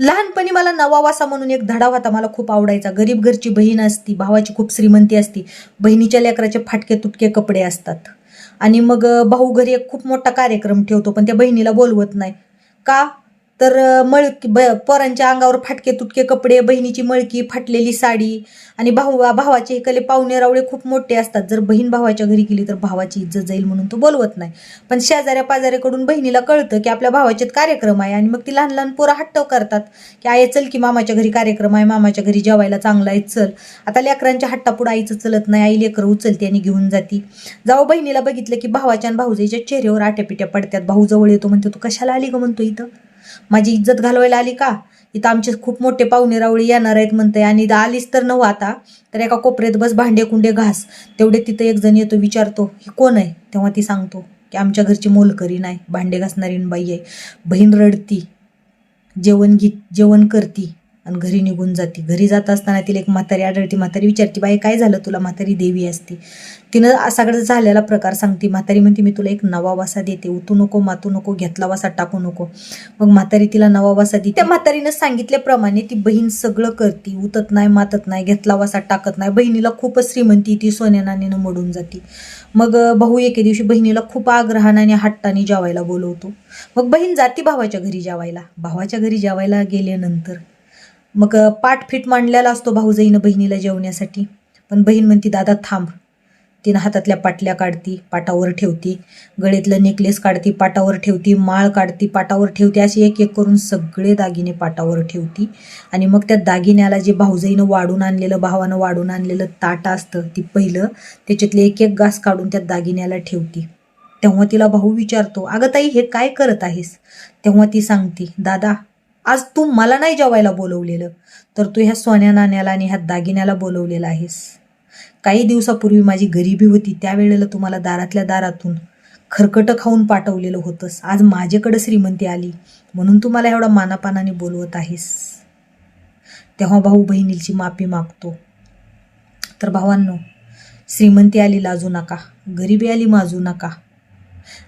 लहानपणी मला नवावासा म्हणून एक धडा होता. मला खूप आवडायचा. गरीब घरची बहीण असती भावाची खूप श्रीमंती असती. बहिणीच्या लेकराचे फाटके तुटके कपडे असतात. आणि मग भाऊ घरी एक खूप मोठा कार्यक्रम ठेवतो पण त्या बहिणीला बोलवत नाही. का? तर मळकी ब पोरांच्या अंगावर फाटके तुटके कपडे बहिणीची मळकी फाटलेली साडी आणि भाऊ भावाचे इकडे पाहुणे रावळे खूप मोठे असतात. जर बहीण भावाच्या घरी गेली तर भावाची इज्जत जाईल म्हणून तो बोलवत नाही. पण शेजाऱ्या पाजाऱ्याकडून बहिणीला कळतं की आपल्या भावाच्यात कार्यक्रम आहे आणि मग ती लहान लहान पोरं हट्ट करतात की आई चल की मामाच्या घरी कार्यक्रम आहे. मामाच्या घरी जेवायला चांगला आहे. चल. आता लेकरांच्या हट्टापुढं आईचं चलत नाही. आई लेकरं उचलते आणि घेऊन जाती. जाऊ बहिणीला बघितलं की भावाच्या आणि भाऊजाईच्या चेहऱ्यावर आट्यापिट्या पडतात. भाऊ जवळ येतो म्हणतो तू कशाला आली ग? म्हणतो इथं. माझी इज्जत घालवायला आली का? इथं आमचे खूप मोठे पाहुणे रावळी येणार आहेत म्हणते आणि इथं आलीच तर नव्हं आता. तर एका कोपऱ्यात बस भांडे कुंडे घास. तेवढे तिथं एक जण येतो विचारतो ही कोण आहे? तेव्हा ती सांगतो की आमच्या घरची मोलकरी नाही भांडे घासणारी बाई आहे. बहीण रडती जेवण घी जेवण करती. आणि घरी निघून जाते. घरी जात असताना तिला एक म्हातारी आढळती. म्हातारी विचारते बाई काय झालं? तुला म्हातारी देवी असते. तिनं सगळं झालेला प्रकार सांगते. म्हातारी म्हणते मी तुला एक नवा वासा देते. उतू नको मातू नको घेतला वासा टाकू नको. मग म्हातारी तिला नवा वासा देते. त्या म्हातारीनं सांगितल्याप्रमाणे ती बहीण सगळं करती. उतत नाही मातत नाही घेतला वासा टाकत नाही. बहिणीला खूपच श्रीमंती ती सोन्यानानीनं मोडून जाते. मग भाऊ एके दिवशी बहिणीला खूप आग्रहाने आणि हट्टाने जेवायला बोलवतो. मग बहीण जाती भावाच्या घरी जेवायला. भावाच्या घरी जेवायला गेल्यानंतर मग अं, पाठ फिट मांडलेला असतो भाऊजाईनं बहिणीला जेवण्यासाठी. पण बहीण म्हणती दादा थांब. तिनं हातातल्या पाटल्या काढती पाटावर ठेवती. गळेतलं नेकलेस काढती पाटावर ठेवती. माळ काढती पाटावर ठेवती. अशी एक एक करून सगळे दागिने पाटावर ठेवती. आणि मग त्या दागिन्याला जे भाऊजाईनं वाढून आणलेलं भावानं वाढून आणलेलं ताट असतं ती पहिलं त्याच्यातले एक एक घास काढून त्या दागिन्याला ठेवती. तेव्हा तिला भाऊ विचारतो अगं ताई हे काय करत आहेस? तेव्हा ती सांगते दादा आज तू मला नाही जेवायला बोलवलेलं. तर तू ह्या सोन्या नाण्याला आणि ह्या दागिन्याला बोलवलेला आहेस. काही दिवसापूर्वी माझी गरिबी होती त्यावेळेला तुम्हाला दारातल्या दारातून खरकटं खाऊन पाठवलेलं होतंस. आज माझ्याकडं श्रीमंती आली म्हणून तू मला एवढा मानापानाने बोलवत आहेस. तेव्हा भाऊ बहिणीची माफी मागतो. तर भावांनो श्रीमंती आली लाजू नका. गरिबी आली माजू नका.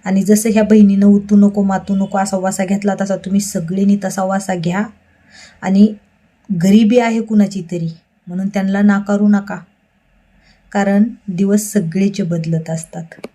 आणि जसं ह्या बहिणीनं उतू नको मातू नको असा वासा घेतला तसा तुम्ही सगळ्यांनी तसा वासा घ्या. आणि गरिबी आहे कुणाची तरी म्हणून त्यांना नाकारू नका. कारण दिवस सगळेचे बदलत असतात.